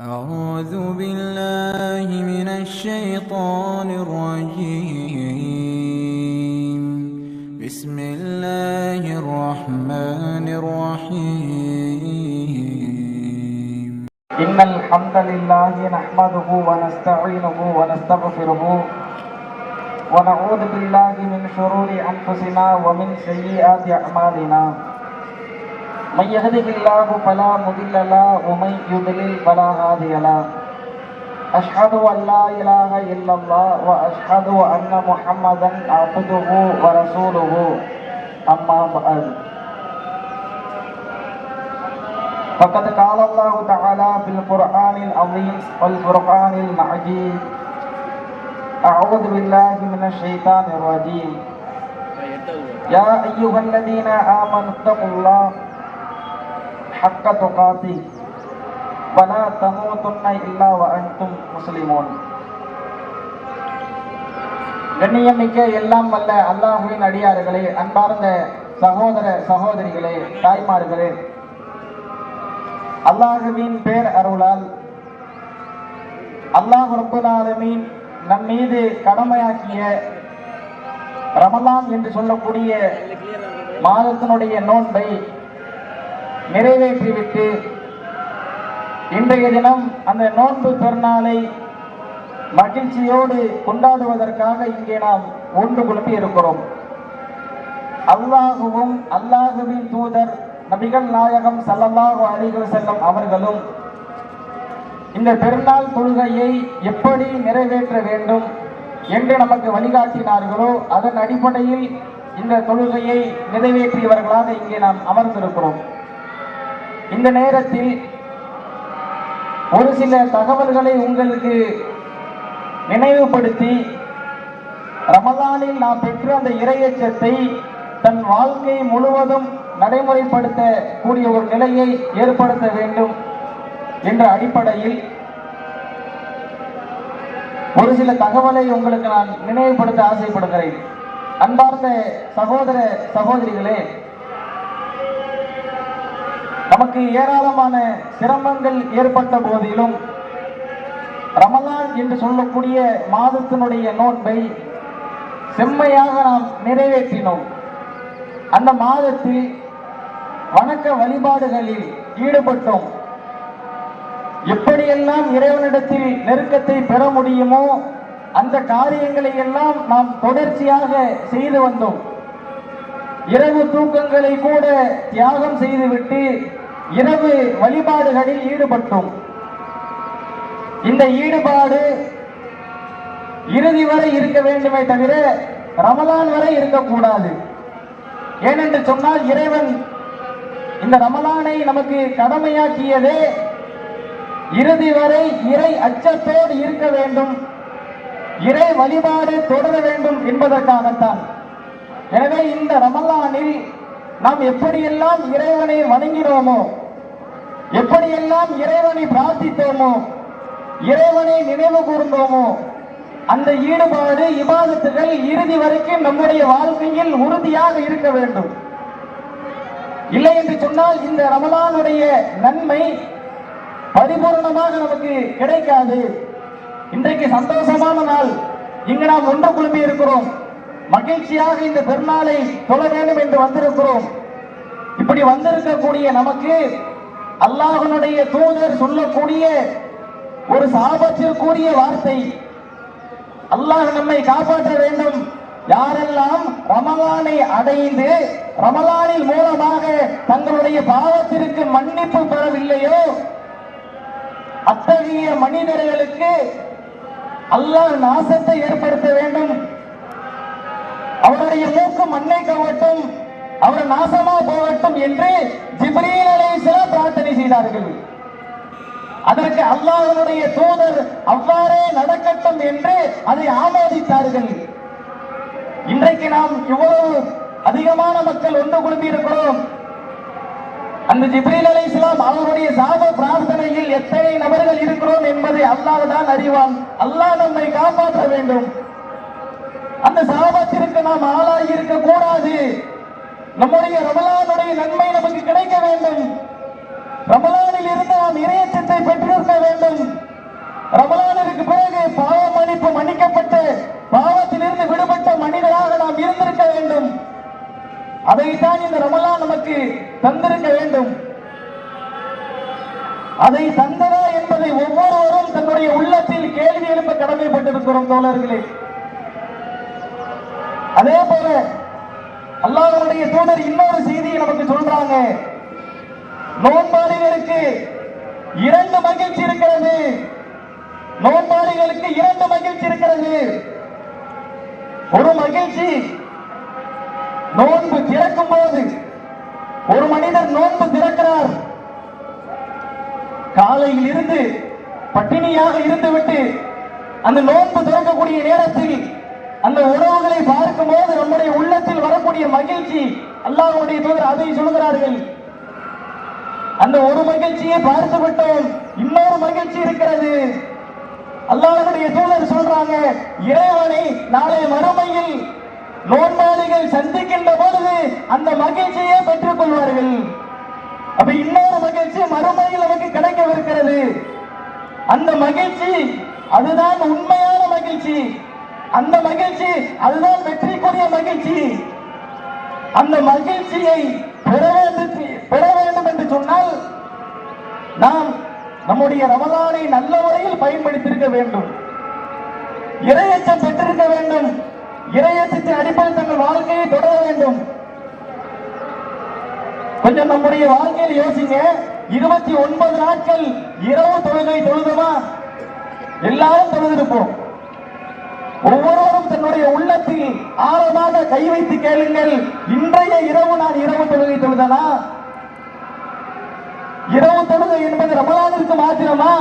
أعوذ بالله من الشيطان الرجيم. بسم الله الرحمن الرحيم. إن الحمد لله نحمده ونستعينه ونستغفره ونعوذ بالله من شرور أنفسنا ومن سيئات أعمالنا. من يهده الله فلا مضل له ومن يضلل فلا هادي له. أشهد أن لا إله إلا الله وأشهد أن محمدا عبده ورسوله. أما بعد. فقد قال الله تعالى في القرآن العظيم والفرقان المعجيب أعوذ بالله من الشيطان الرجيم. يا أيها الذين آمنوا اتقوا الله حق تقاته ولا تموتن إلا وأنتم مسلمون கண்ணியமிக்க எல்லாம் வல்ல அல்லாஹுவின் அடியார்களே அன்பார்ந்த சகோதர சகோதரிகளே தாய்மார்களே அல்லாஹுவின் பேர் அருளால் அல்லாஹ் ரப்புல் ஆலமீன் நம் மீது கடமையாக்கிய ரமலான் என்று சொல்லக்கூடிய மாதத்தினுடைய நோன்பை நிறைவேற்றிவிட்டு இன்றைய தினம் அந்த நோன்பு பெருநாளை மகிழ்ச்சியோடு கொண்டாடுவதற்காக இங்கே நாம் ஒன்று குழுப்பி இருக்கிறோம். அல்லாஹுவும் அல்லாஹுவின் தூதர் நபிகள் நாயகம் ஸல்லல்லாஹு அலைஹி செல்லும் அவர்களும் இந்த பெருநாள் தொழுகையை எப்படி நிறைவேற்ற வேண்டும் என்று நமக்கு வழிகாட்டினார்களோ அதன் அடிப்படையில் இந்த தொழுகையை நிறைவேற்றியவர்களாக இங்கே நாம் அமர்ந்திருக்கிறோம். இந்த நேரத்தில் ஒரு சில தகவல்களை உங்களுக்கு நினைவுபடுத்தி ரமலானில் நாம் பெற்ற அந்த இரையச்சத்தை தன் வாழ்க்கை முழுவதும் நடைமுறைப்படுத்த கூடிய ஒரு நிலையை ஏற்படுத்த வேண்டும் என்ற அடிப்படையில் ஒரு சில தகவலை உங்களுக்கு நான் நினைவுபடுத்த ஆசைப்படுகிறேன். அன்பார்ந்த சகோதர சகோதரிகளே நமக்கு ஏராளமான சிரமங்கள் ஏற்பட்ட போதிலும் ரமலான் என்று சொல்லக்கூடிய மாதத்தினுடைய நோன்பை செம்மையாக நாம் நிறைவேற்றினோம். அந்த மாதத்தில் வணக்க வழிபாடுகளில் ஈடுபட்டோம். எப்படியெல்லாம் இறைவனிடத்தில் நெருக்கத்தை பெற முடியுமோ அந்த காரியங்களை எல்லாம் நாம் தொடர்ச்சியாக செய்து வந்தோம். இரவு தூக்கங்களை கூட தியாகம் செய்துவிட்டு இரவு வழிபாடுகளில் ஈடுபட்டோம். இந்த ஈடுபாடு இறுதி வரை இருக்க வேண்டுமே தவிர ரமலான் வரை இருக்கக்கூடாது. ஏனென்று சொன்னால் இறைவன் இந்த ரமலானை நமக்கு கடமையாக்கியதே இறுதி வரை இறை அச்சத்தோடு இருக்க வேண்டும். இறை வழிபாடு தொடர வேண்டும் என்பதற்காகத்தான். எனவே இந்த ரமலானில் நாம் எப்படியெல்லாம் இறைவனை வணங்கினோமோ எப்படியெல்லாம் இறைவனை பிரார்த்தித்தோமோ இறைவனை நினைவு கூர்ந்தோமோ அந்த ஈடுபாடு இபாதத்துகள் இறுதி வரைக்கும் நம்முடைய வாழ்க்கையில் உறுதியாக இருக்க வேண்டும். இல்லை என்று சொன்னால் இந்த ரமலானுடைய நன்மை பரிபூர்ணமாக நமக்கு கிடைக்காது. இன்றைக்கு சந்தோஷமான நாள். இங்கு நாம் ஒன்று குழுமி இருக்கிறோம். மகிழ்ச்சியாக இந்த பெருநாளை தொழ வேண்டும் என்று வந்திருக்கிறோம். இப்படி வந்திருக்கக்கூடிய நமக்கு அல்லாஹனுடைய தூதர் சொல்லக்கூடிய ஒரு சாபத்திற்குரிய வார்த்தை. அல்லாஹ் நம்மை காப்பாற்ற வேண்டும். யாரெல்லாம் ரமலானை அடைந்து ரமலானின் மூலமாக தங்களுடைய பாவத்திற்கு மன்னிப்பு பெறவில்லையோ அத்தகைய மனிதர்களுக்கு அல்லாஹ் நாசத்தை ஏற்படுத்த வேண்டும். அவருடைய மூக்கு மண்ணை கவட்டும் அவர் நாசமா போகட்டும் என்று ஜிப்ரீல் அலைஹிஸ்ஸலாம் பிரார்த்தனை செய்தார்கள். அதற்கு அல்லாஹனுடைய தூதர் அவ்வாறே நடக்கட்டும் என்று அதை ஆமோதித்தார்கள். இன்றைக்கு நாம் இவ்வளவு அதிகமான மக்கள் ஒன்று குழுமி இருக்கிறோம் அந்த ஜிப்ரீல் அலை இஸ்லாம் அவருடைய சாப பிரார்த்தனையில் எத்தனை நபர்கள் இருக்கிறோம் என்பதை அல்லாஹ் தான் அறிவான். அல்லாஹ் நம்மை காப்பாற்ற வேண்டும். அந்த சாபத்திற்கு நாம் ஆளாகி இருக்க கூடாது. நம்முடைய ரமலானுடைய நன்மை நமக்கு கிடைக்க வேண்டும். ரமலானில் இருந்து நாம் இறையச்சத்தை பெற்றிருக்க வேண்டும். மன்னிப்பு மன்னிக்கப்பட்டு பாவத்திலிருந்து விடுபட்ட மனிதராக நாம் இருந்திருக்க வேண்டும். அதைத்தான் இந்த ரமலான் நமக்கு தந்திருக்க வேண்டும். அதை தந்ததா என்பதை ஒவ்வொருவரும் தன்னுடைய உள்ளத்தில் கேள்வி எழுப்ப கடமைப்பட்டிருக்கிறோம் தோழர்களே. அதே போல அல்லாஹ்வுடைய தூதர் இன்னொரு செய்தியை நமக்கு சொல்றாங்க. நோன்பாளிகளுக்கு இரண்டு மகிழ்ச்சி இருக்கிறது. நோன்பாளிகளுக்கு இரண்டு மகிழ்ச்சி இருக்கிறது. ஒரு மகிழ்ச்சி நோன்பு திறக்கும் போது ஒரு மனிதர் நோன்பு திறக்கிறார். காலையில் இருந்து பட்டினியாக இருந்துவிட்டு அந்த நோன்பு திறக்கக்கூடிய நேரத்தில் அந்த உறவுகளை பார்க்கும் போது நம்முடைய உள்ளத்தில் வரக்கூடிய மகிழ்ச்சி அல்லாஹுடைய தூதர் அதை சொல்கிறார்கள் அந்த ஒரு மகிழ்ச்சியை பார்த்து விட்டோம் இன்னொரு மகிழ்ச்சி இருக்கிறது. அல்லாஹுடைய தூதர் சொல்றாங்க இறைவனை நாளை மறுமையில் நோன்பாளிகள் சந்திக்கின்ற பொழுது அந்த மகிழ்ச்சியை பெற்றுக் கொள்வார்கள். அப்ப இன்னொரு மகிழ்ச்சி மறுமையில் நமக்கு கிடைக்கவிருக்கிறது. அந்த மகிழ்ச்சி அதுதான் உண்மையான மகிழ்ச்சி. அந்த மகிழ்ச்சி அதுதான் வெற்றிக்குரிய மகிழ்ச்சி. அந்த மகிழ்ச்சியை பெற வேண்டும் பெற வேண்டும் என்று சொன்னால் நாம் நம்முடைய ரமலானை நல்ல முறையில் பயன்படுத்தியிருக்க வேண்டும். இரையச்சம் பெற்றிருக்க வேண்டும். இரையச்சத்தின் அடிப்படையில் தங்கள் வாழ்க்கையை தொடர வேண்டும். கொஞ்சம் நம்முடைய வாழ்க்கையில் யோசிங்க. இருபத்தி ஒன்பது நாட்கள் இரவு தொழுகை தொழுதுமா? எல்லாரும் தொழுதிருப்போம். ஒவ்வொருவரும் தன்னுடைய உள்ளத்தில் ஆழமாக கை வைத்து கேளுங்கள். இன்றைய இரவு நான் இரவு தொழுகை தொழுதனா? இரவு தொழுகை என்பது ரமலானிற்கு மாத்திரமா?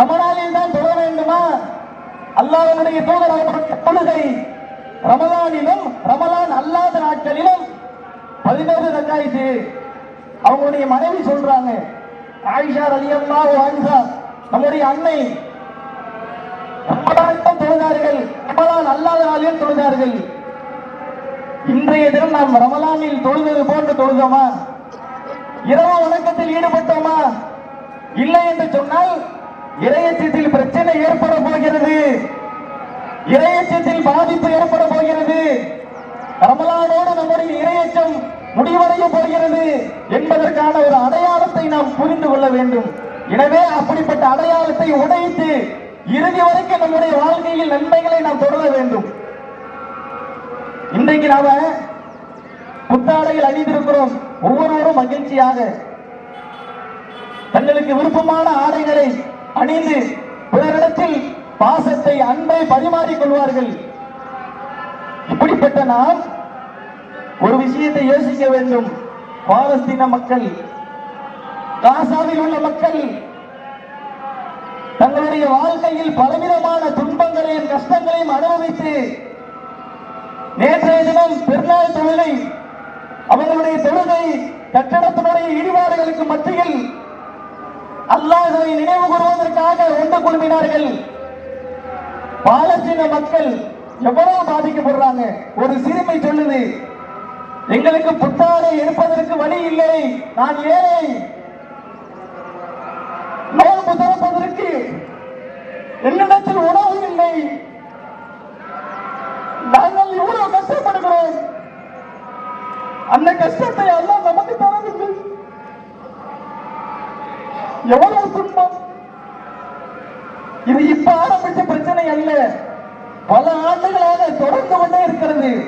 ரமலானில் தான் தொழ வேண்டுமா? அல்லாதனுடைய தூதர் அவர்களுடைய தொழுகை ரமலானிலும் ரமலான் அல்லாத நாட்களிலும் பதினோரு ரக்காயிட்டு அவங்களுடைய மனைவி சொல்றாங்க ஆயிஷா அலியம்மா அன்ஹா நம்முடைய அன்னை ரமலானிலும் தொழுதார்கள் ரமலான் அல்லாத நாளிலும் தொழுதார்கள் இன்றைய தினம் நாம் ரமலானில் தொழுதது போன்று தொழுதோமா? இரவு வணக்கத்தில் ஈடுபட்டோமா? இல்லை என்று சொன்னால் இறையச்சத்தில் பிரச்சனை ஏற்பட போகிறது. இறையச்சத்தில் பாதிப்பு ஏற்பட போகிறது. ரமலானோடு நம்முடைய இறையச்சம் முடிவடைய போகிறது என்பதற்கான ஒரு அடையாளத்தை நாம் புரிந்து கொள்ள வேண்டும். எனவே அப்படிப்பட்ட அடையாளத்தை உடைத்து இறுதி வரைக்கும் நம்முடைய வாழ்க்கையில் நன்மைகளை நாம் தொடர வேண்டும். இன்றைக்கு நாம புத்தாடைகள் அணிந்திருக்கிறோம். ஒவ்வொருவரும் மகிழ்ச்சியாக தங்களுக்கு விருப்பமான ஆடைகளை அணிந்து பிறரிடத்தில் பாசத்தை அன்பை பரிமாறிக் கொள்வார்கள். இப்படிப்பட்ட நாம் ஒரு விஷயத்தை யோசிக்க வேண்டும். பாலஸ்தீன மக்கள் காசாவில் உள்ள மக்கள் தங்களுடைய வாழ்க்கையில் பலவிதமான துன்பங்களையும் கஷ்டங்களையும் அனுபவித்து நேற்றைய தினம் பெருநாள் தொழிலை அவர்களுடைய தொழுகை கட்டடத்தினுடைய இடிபாடுகளுக்கு மத்தியில் அல்லாஹ்வை நினைவு கூறுவதற்காக ஒன்று குழுமினார்கள். பாலஸ்தீன மக்கள் எவ்வளவு பாதிக்கப்படுறாங்க? ஒரு சிறுமை சொல்லுது எங்களுக்கு புத்தாடை எடுப்பதற்கு வழி இல்லை நான் ஏழை. நோன்பு திறப்பதற்கு என்னிடத்தில் உணவு இல்லை. நாங்கள் இவ்வளவு கஷ்டப்படுகிறோம். அந்த கஷ்டத்தை எல்லாம் நமக்கு தரவில்லை. எவ்வளவு துன்பம். இது இப்ப ஆரம்பிச்ச பிரச்சனை அல்ல. பல ஆண்டுகளாக தொடர்ந்து கொண்டே இருக்கிறது.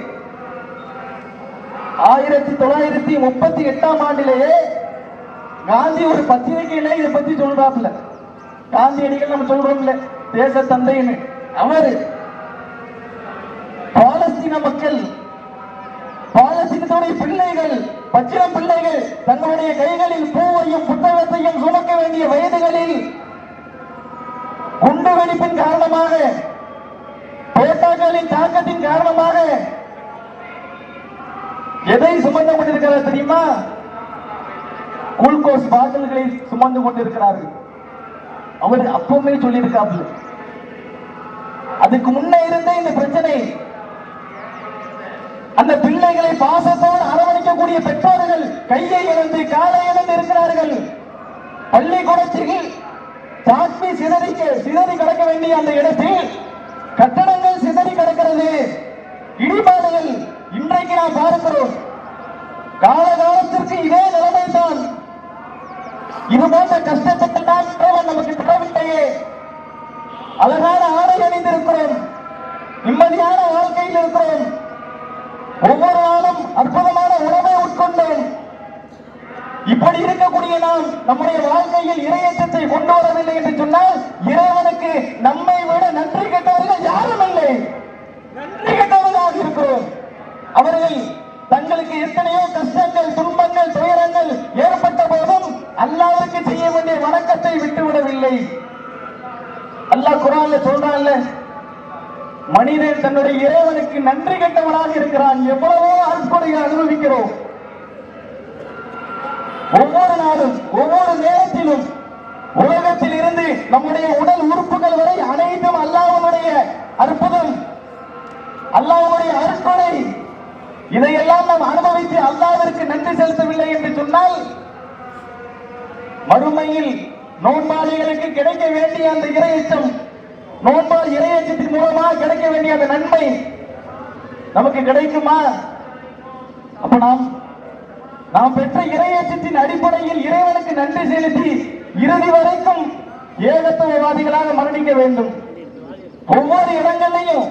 ஆயிரத்தி தொள்ளாயிரத்தி முப்பத்தி எட்டாம் ஆண்டிலேயே காந்தி ஒரு பத்திரிகையில இதை பத்தி சொல்றாப்புல. காந்தியடிகள் நம்ம சொல்றோம்ல. தேச தந்தைன்னு அவரு பாலஸ்தீன மக்கள் பாலஸ்தீனத்துடைய பிள்ளைகள் பச்சிளம் பிள்ளைகள் தங்களுடைய கைகளில் பூவையும் புத்தகத்தையும் சுமக்க வேண்டிய வயதுகளில் குண்டு வெடிப்பின் காரணமாக தோட்டாக்களின் தாக்கத்தின் காரணமாக எதை சுமந்து கொண்டிருக்கிறார் தெரியுமா? குளுக்கோஸ் பாட்டில்களை சுமந்து கொண்டிருக்கிறார்கள். அவர் அப்பவுமே சொல்லியிருக்காப்புல அதுக்கு முன்னே இருந்த இந்த பிரச்சனை அந்த பிள்ளைகளை பாசத்தோடு அரவணைக்கக்கூடிய பெற்றோர்கள் கையை இழந்து காலை இழந்து இருக்கிறார்கள். பள்ளிக்கூடத்தில் சாட்சி சிதறி சிதறி கிடக்க வேண்டிய அந்த இடத்தில் கட்டடங்கள் சிதறி கிடக்கிறது. இடிபாடுகள் இன்றைக்கு நாம் பார்க்கிறோம். காலகாலத்திற்கு இதே நிலைமை தான் இது போன்ற கஷ்டத்தை தான் இறைவன் நமக்கு தரவில்லையே அழகான ஆடை அணிந்திருக்கிறோம். நிம்மதியான வாழ்க்கையில் இருக்கிறோம். ஒவ்வொரு நாளும் அற்புதமான உணவை உட்கொண்டோம் இப்படி இருக்கக்கூடிய நாம் நம்முடைய வாழ்க்கையில் இறையச்சத்தை கொண்டு வரவில்லை என்று சொன்னால் தன்னுடைய இறைவனுக்கு நன்றி கட்டவனாக இருக்கிறான். எவ்வளவோ அற்புடையை அனுபவிக்கிறோம். ஒவ்வொரு நாளும் ஒவ்வொரு நேரத்திலும் உலகத்தில் இருந்து நம்முடைய உடல் உறுப்புகள் வரை அனைத்தும் அல்லாஹ்வுடைய அற்புதம் அல்லாஹ்வுடைய அருட்கொடை. இதையெல்லாம் நாம் அனுபவித்து அல்லாவிற்கு நன்றி செலுத்தவில்லை என்று சொன்னால் மறுமையில் நோன்பாளிகளுக்கு கிடைக்க வேண்டிய அந்த இறையச்சம் நோன்பால் இறையச்சத்தின் மூலமாக கிடைக்க வேண்டிய அந்த நன்மை நமக்கு கிடைக்குமா? அப்ப நாம் நாம் பெற்ற இறையச்சத்தின் அடிப்படையில் இறைவனுக்கு நன்றி செலுத்தி இறுதி வரைக்கும் ஏகத்துவவாதிகளாக மரணிக்க வேண்டும். ஒவ்வொரு இடங்களையும்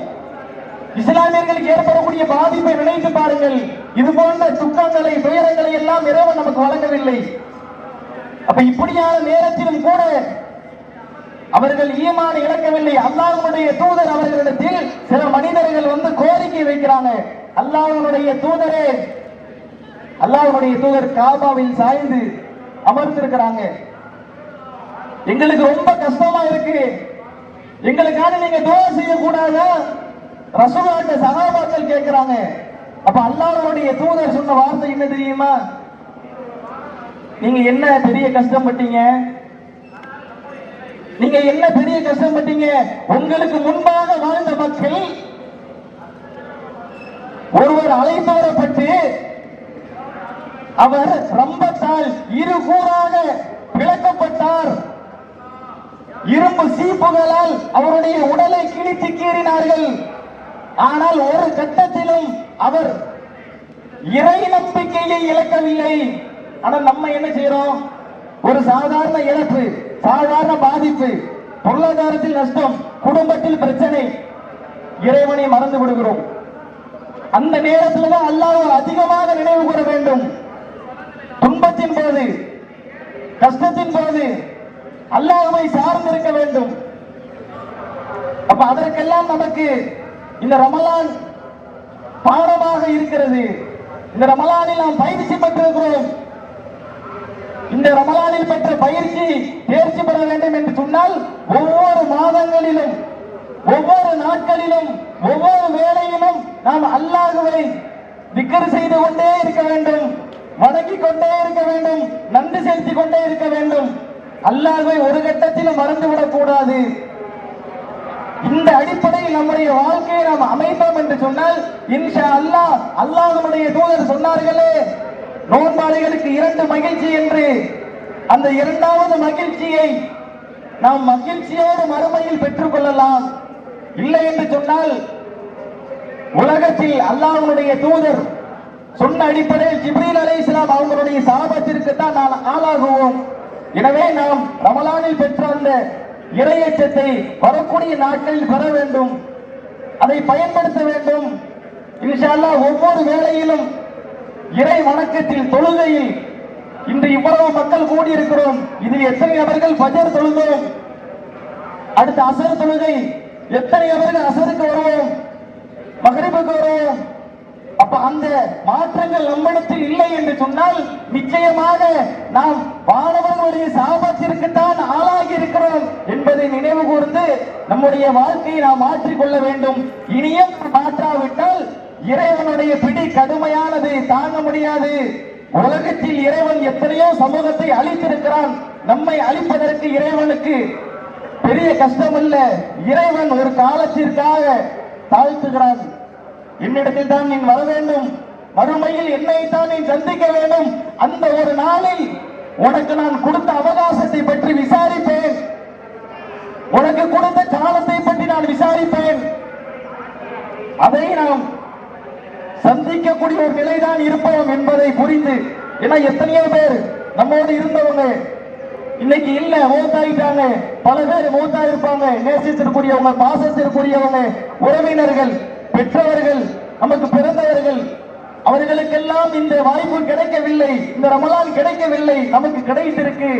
இஸ்லாமியர்களுக்கு ஏற்படக்கூடிய பாதிப்பை நினைத்து பாருங்கள். இது போன்ற துக்கங்களை துயரங்களை எல்லாம் இறைவன் நமக்கு வழங்கவில்லை. அப்ப இப்படியான நேரத்திலும் கூட அவர்கள் ஈமான் இழக்கவில்லை. அல்லாஹனுடைய தூதர் அவர்களிடத்தில் சில மனிதர்கள் வந்து கோரிக்கை வைக்கிறாங்க. அல்லாஹனுடைய தூதரே அல்லாஹனுடைய தூதர் காபாவில் சாய்ந்து அமர்ந்திருக்கிறாங்க. எங்களுக்கு ரொம்ப கஷ்டமா இருக்கு. எங்களுக்காக நீங்க துவா செய்யக்கூடாதா? ரசூலாட்ட சகாபாக்கள் கேட்கிறாங்க. அப்ப அல்லாஹனுடைய தூதர் சொன்ன வார்த்தை என்ன தெரியுமா? நீங்க என்ன பெரிய கஷ்டப்பட்டீங்க? நீங்க என்ன பெரிய கஷ்டப்பட்டீங்க? உங்களுக்கு முன்பாக வாழ்ந்த மக்கள் ஒருவர் அலைமாறப்பட்டு வரப்பட்டு அவர் ரம்பத்தால் இரு கூறாக பிளக்கப்பட்டார். இரும்பு சீப்புகளால் அவருடைய உடலை கிழித்து கீறினார்கள். ஆனால் ஒரு கட்டத்திலும் அவர் இறை நம்பிக்கையை இழக்கவில்லை. ஆனால் நம்ம என்ன செய்யறோம் ஒரு சாதாரண இழப்பு. சாதாரண பாதிப்பு பொருளாதாரத்தில் நஷ்டம் குடும்பத்தில் பிரச்சனை இறைவனை மறந்து விடுகிறோம். அந்த நேரத்தில் தான் அல்லாஹ் அதிகமாக நினைவு கூற வேண்டும். துன்பத்தின் போது கஷ்டத்தின் போது அல்லாஹ்வை சார்ந்திருக்க வேண்டும். அப்ப அதற்கெல்லாம் நமக்கு இந்த ரமலான் பாடமாக இருக்கிறது. இந்த ரமலானில் நாம் பயிற்சி பெற்றிருக்கிறோம். இந்த ரமலானில் பெற்ற பயிற்சி தேர்ச்சி பெற வேண்டும் என்று சொன்னால் ஒவ்வொரு மாதங்களிலும் ஒவ்வொரு நாட்களிலும் ஒவ்வொரு வேளையிலும் நாம் அல்லாஹுவை திக்கர் செய்து கொண்டே இருக்க வேண்டும் வணங்கிக் கொண்டே இருக்க வேண்டும் நன்றி செலுத்திக் கொண்டே இருக்க வேண்டும். அல்லாஹுவை ஒரு கட்டத்திலும் மறந்துவிடக் கூடாது. இந்த அடிப்படையில் நம்முடைய வாழ்க்கையை நாம் அமைப்போம் என்று சொன்னால் இன்ஷா அல்லாஹ் அல்லாஹ்வுடைய தூதர் சொன்னார்களே நோன்பாளிகளுக்கு இரண்டு மகிழ்ச்சி என்று அந்த இரண்டாவது மகிழ்ச்சியை நாம் மகிழ்ச்சியோடு மறுமையில் பெற்றுக் கொள்ளலாம் இல்லை என்று சொன்னால் உலகத்தில் அல்லாஹனுடைய தூதர் சொன்ன அடிப்படையில் ஜிப்ரீல் அலைஹிஸ்ஸலாம் அவங்களுடைய சாபத்திற்கு தான் நான் ஆளாகுவோம். எனவே நாம் ரமலானில் பெற்ற அந்த இறையச்சத்தை வரக்கூடிய நாட்களில் பெற வேண்டும். அதை பயன்படுத்த வேண்டும். இன்ஷா அல்லாஹ் ஒவ்வொரு வேளையிலும் இறை வணக்கத்தில் தொழுகையில் இன்று இவ்வளவு மக்கள் கூடியிருக்கிறோம். இதில் எத்தனை நபர்கள் பஜர் தொழுதோம்? அடுத்த அசர் தொழுகை. எத்தனை நபர்கள் அசருக்கு வருவோம்? மகரிபுக்கு வருவோம்? அப்ப அந்த மாற்றங்கள் நம்மிடத்தில் இல்லை என்று சொன்னால் நிச்சயமாக நாம் மாணவர்களுடைய சாபத்திற்குத்தான் ஆளாகி இருக்கிறோம் என்பதை நினைவு கூர்ந்து நம்முடைய வாழ்க்கையை நாம் மாற்றிக்கொள்ள வேண்டும். இனியும் மாற்றாவிட்டால் இறைவனுடைய பிடி கடுமையானது தாங்க முடியாது. உலகத்தில் இறைவன் எத்தனையோ சமூகத்தை அழித்திருக்கிறான். நம்மை அழிப்பதற்கு இறைவனுக்கு பெரிய கஷ்டம் இல்ல இறைவன் ஒரு காலத்திற்காக தாழ்த்துகிறான். என்னிடத்தில் தான் நீ வர வேண்டும். மறுமையில் என்னை தான் நீ சந்திக்க வேண்டும். அந்த ஒரு நாளில் உனக்கு நான் கொடுத்த அவகாசத்தை பற்றி விசாரிப்பேன். உனக்கு கொடுத்த காலத்தை பற்றி நான் விசாரிப்பேன். அதை நாம் சந்திக்கக்கூடிய ஒரு நிலைதான் இருப்போம் என்பதை புரிந்து ஏன்னா எத்தனையோ பேர் நம்மோடு இருந்தவங்க. இன்னைக்கு இல்ல மூத்தாயிட்டாங்க. பல பேர் மூத்தா இருப்பாங்க நேசித்திருக்கூடியவங்க பாசத்திற்குரியவங்க உறவினர்கள் பெற்றவர்கள் நமக்கு பிறந்தவர்கள். அவர்களுக்கெல்லாம் இந்த வாய்ப்பு கிடைக்கவில்லை. இந்த ரமலான் கிடைக்கவில்லை. நமக்கு கிடைத்திருக்கு.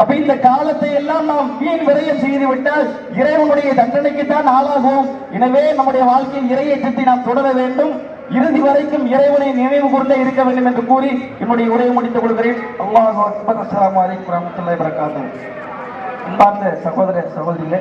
அப்ப இந்த காலத்தை எல்லாம் நாம் வீண் விரயம் செய்து விட்டால் இறைவனுடைய தண்டனைக்கு தான் ஆளாகும். எனவே நம்முடைய வாழ்க்கையில் இறையச்சத்தை நாம் தொடர வேண்டும். இறுதி வரைக்கும் இறைவனை நினைவு கூர்ந்தே இருக்க வேண்டும் என்று கூறி என்னுடைய உரையை முடித்துக் கொள்கிறேன். அல்லாஹ் அஸ்லாம் அஸ்ஸலாமு அலைக்கும் வரஹ்மத்துல்லாஹி அன்பார்ந்த சகோதர சகோதரிகளே